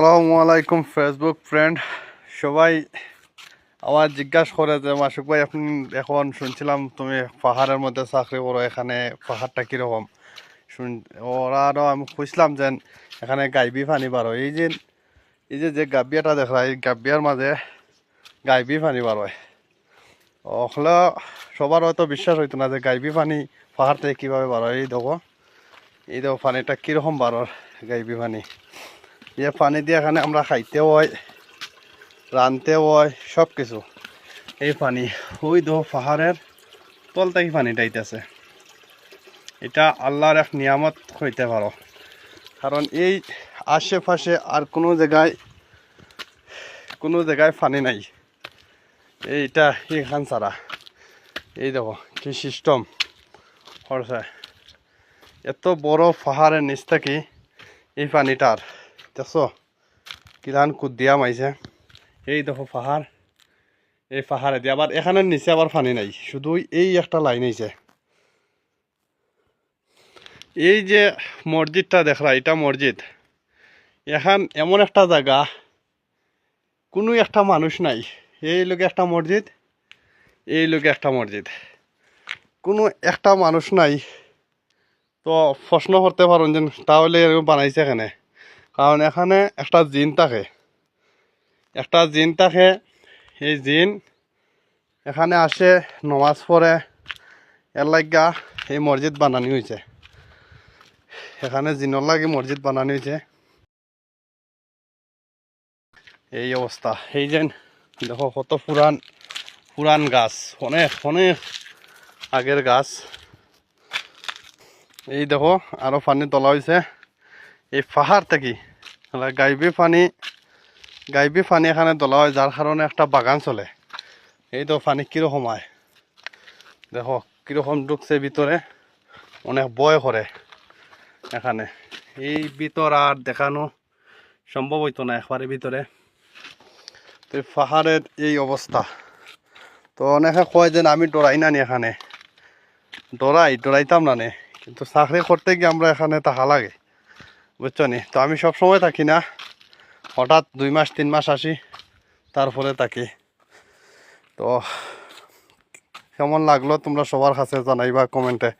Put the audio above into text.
আসসালামু আলাইকুম Facebook friend সবাই আমার জিজ্ঞাসা করে যে, মাসুক ভাই, আপনি এখন শুনছিলাম তুমি পাহাড়ের মধ্যে চাকরি করো, এখানে পাহাড়টা কীরকম? শুন ওরা আরও আমি খুঁজলাম যে, এখানে গাইবি পানি বারো। এই যে এই যে যে গাবিয়াটা দেখলা এই গাবিয়ার মাঝে গাইবি পানি বার। হয় ওখলা সবার হয়তো বিশ্বাস হইতো না যে, গাইবি পানি পাহাড় থেকে কীভাবে বারো। এই দেখো এই দেখো পানিটা কীরকম বার হয় গাইবি পানি। যে পানি দিয়ে এখানে আমরা খাইতেও হয় রানতেও হয় সব কিছু এই পানি, ওই দো পাহাড়ের তল থেকে পানিটা আইতেছে। এটা আল্লাহর এক নিয়ামত হইতে পারো। কারণ এই আশেপাশে আর কোনো জায়গায় কোনো জায়গায় পানি নাই। এইটা এখান ছাড়া। এই দেখো, কি সিস্টেম করছে এত বড় পাহাড়ের নিচ থেকে এই পানিটার। দেখছ? কিরান কুদিয়া মাইছে এই দেখো পাহাড় এই পাহাড়ে দিয়ে। আবার এখানের নিচে আবার পানি নাই। শুধু এই একটা লাইন হয়েছে এই যে মসজিদটা দেখলা, এটা মসজিদ। এখান এমন একটা জায়গা, কোনো একটা মানুষ নাই। এই লোকে একটা মসজিদ, এই লোকে একটা মসজিদ। কোনো একটা মানুষ নাই। তো প্রশ্ন করতে পারেন যে তাহলে বানাইছে এখানে কারণ এখানে একটা জিন থাকে। একটা জিন থাকে এই জিন এখানে আসে, নমাজ পড়ে। এর লাগা এই মসজিদ বানানি হয়েছে এখানে জিনর লাগে মসজিদ বানানি হয়েছে এই অবস্থা। এই যে দেখো কত পুরান পুরান গাছ। অনেক অনেক আগের গাছ। এই দেখো, আরও পানি তোলা হয়েছে এই পাহাড় থেকে গাইবি পানি গাইবি পানি এখানে তোলা হয় যার কারণে একটা বাগান চলে। এই তো পানি কীরকম হয় দেখো কীরকম ঢুকছে ভিতরে অনেক ভয় করে এখানে। এই ভিতর আর দেখানো সম্ভব হইতো না একবারে ভিতরে তো পাহাড়ের এই অবস্থা তো অনেকে কয় যে আমি ডরাই না নি এখানে। ডরাই ডরাইতাম না নে কিন্তু চাকরি করতে গিয়ে আমরা এখানে থাকা লাগে? বুঝছ নি? তো আমি সব সময় থাকি না। হঠাৎ দুই মাস, তিন মাস আসি, তারপরে থাকি। তো কেমন লাগল তোমরা সবার কাছে জানাইবা কমেন্টে?